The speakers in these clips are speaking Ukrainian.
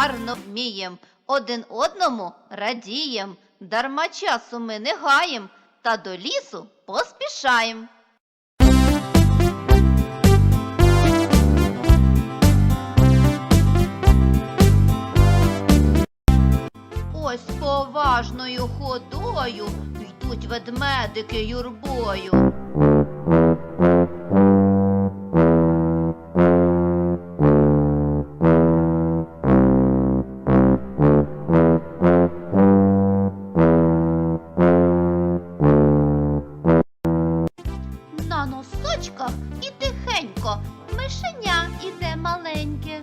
гарно вмієм, один одному радієм, дарма часу ми не гаєм, та до лісу поспішаєм. Ось поважною ходою йдуть ведмедики юрбою. На носочках і тихенько мишеня іде маленьке.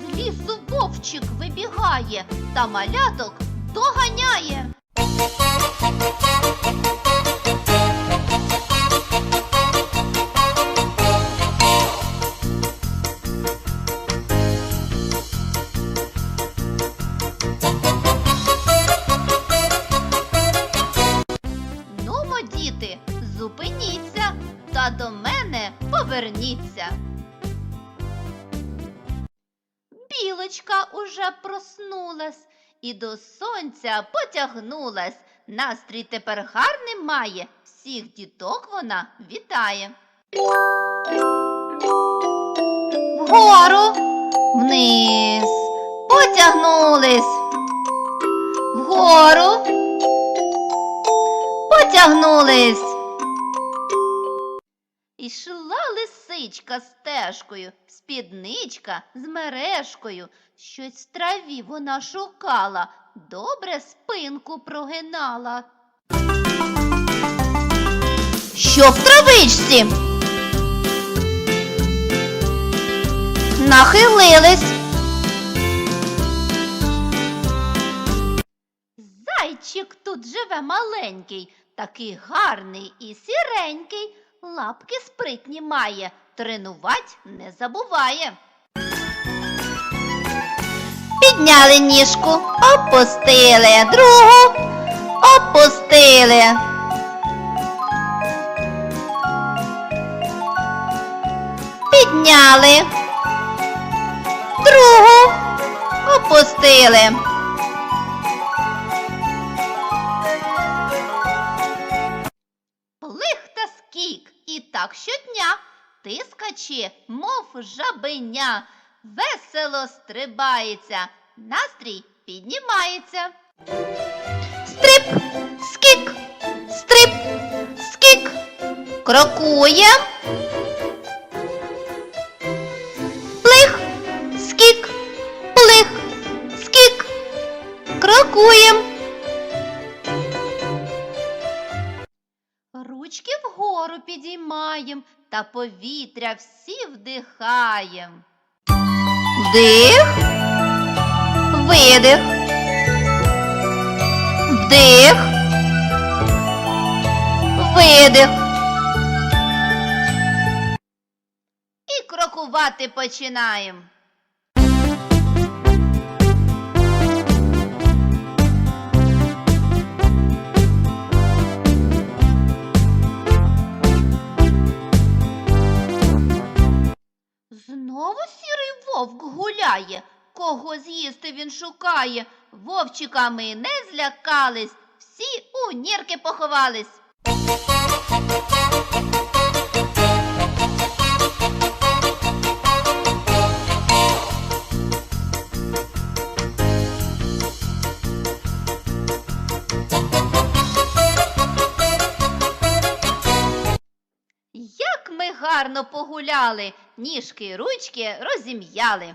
З лісу вовчик вибігає та маляток доганяє. До мене поверніться. Білочка уже проснулась і до сонця потягнулась. Настрій тепер гарний має, всіх діток вона вітає. Вгору, вниз, потягнулись. Вгору, потягнулись. Лисичка стежкою, спідничка з мережкою. Щось в траві вона шукала, добре спинку прогинала. Що в травичці? Нахилились. Зайчик тут живе маленький, такий гарний і сіренький, лапки спритні має, тренувать не забуває. Підняли ніжку, опустили, другу опустили. Підняли, другу опустили. Так щодня тискачи, мов жабеня, весело стрибається, настрій піднімається. Стрип, скік, стрип, скік, крокує. Плих, скік, плих, скік, крокуєм. Ручки вгору підіймаєм та повітря всі вдихаєм. Вдих, видих, вдих, видих. І крокувати починаємо. Гуляє, кого з'їсти він шукає. Вовчиками не злякались, всі у нірки поховались. Як ми гарно погуляли, ніжки ручки розім'яли.